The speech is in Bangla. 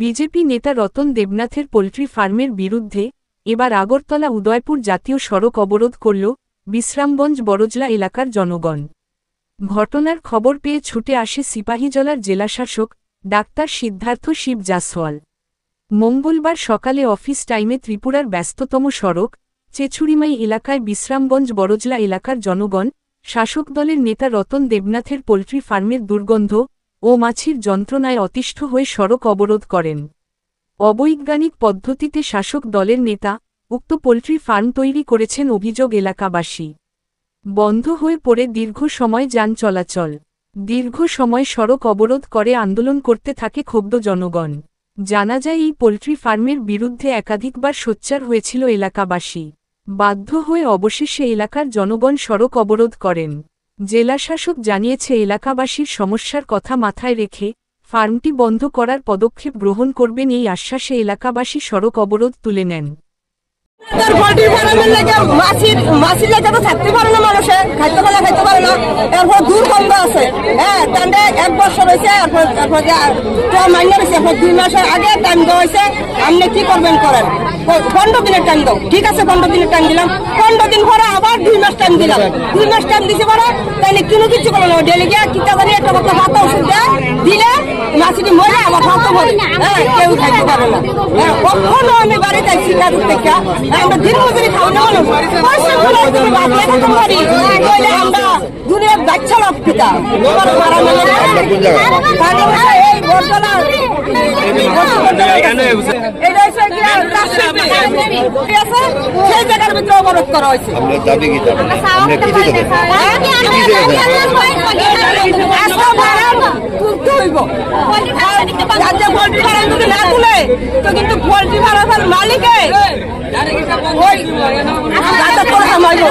বিজেপি নেতা রতন দেবনাথের পোলট্রি ফার্মের বিরুদ্ধে এবার আগরতলা উদয়পুর জাতীয় সড়ক অবরোধ করল বিশ্রামগঞ্জ বড়জলা এলাকার জনগণ। ঘটনার খবর পেয়ে ছুটে আসে সিপাহীজলার জেলাশাসক ডাক্তার সিদ্ধার্থ শিব জাসওয়াল। মঙ্গলবার সকালে অফিস টাইমে ত্রিপুরার ব্যস্ততম সড়ক চেছুরিমাই এলাকায় বিশ্রামগঞ্জ বড়জলা এলাকার জনগণ শাসক দলের নেতা রতন দেবনাথের পোলট্রি ফার্মের দুর্গন্ধ ও মাছির যন্ত্রণায় অতিষ্ঠ হয়ে সড়ক অবরোধ করেন। অবৈজ্ঞানিক পদ্ধতিতে শাসক দলের নেতা উক্ত পোলট্রি ফার্ম তৈরি করেছেন অভিযোগ এলাকাবাসী। বন্ধ হয়ে পড়ে দীর্ঘ সময় যান চলাচল। দীর্ঘ সময় সড়ক অবরোধ করে আন্দোলন করতে থাকে ক্ষুব্ধ জনগণ। জানা যায়, এই পোলট্রি ফার্মের বিরুদ্ধে একাধিকবার সোচ্চার হয়েছিল এলাকাবাসী। বাধ্য হয়ে অবশেষে এলাকার জনগণ সড়ক অবরোধ করেন। জেলাশাসক জানিয়েছে, এলাকাবাসীর সমস্যার কথা মাথায় রেখে ফার্মটি বন্ধ করার পদক্ষেপ গ্রহণ করবেন এই আশ্বাসে এলাকাবাসী সড়ক অবরোধ তুলে নেন। তার লেগে তো থাকতে পারে না মানুষে খাইতে পারে খাইতে পারে না। দূর বন্ধ আছে। হ্যাঁ তাহলে এক বছর হয়েছে এরপর এরপর রয়েছে এরপর দুই মাসের আগে টাইম দেওয়া হয়েছে আপনি কি করবেন করেন পনেরো দিনের টাইম দাও ঠিক আছে পনেরো দিনের টাইম দিলাম পনেরো দিন পরে আবার দুই মাস টাইম দিলাম দুই মাস টাইম দিছে পরে তাহলে কোনো কিছু করল না ডেলি গিয়ে কিতা জানি একটা কথা পাতা ওষুধ দেয় দিলে মাছিটি মরে আবার ভাত করে হ্যাঁ কেউ খাইতে পারে না হ্যাঁ কখনো আমি বাড়িতে আইছি কাজ আমরা দিন মজুরি খাও না মানুষ পয়সা করে থাকতে আমরা বাচ্চা পিতা। তোমার মারা মেলে এই? সেই জায়গার ভিতরে অবরোধ করা হয়েছে। কিন্তু পোল্ট্রি ফার্মের মালিকে hamago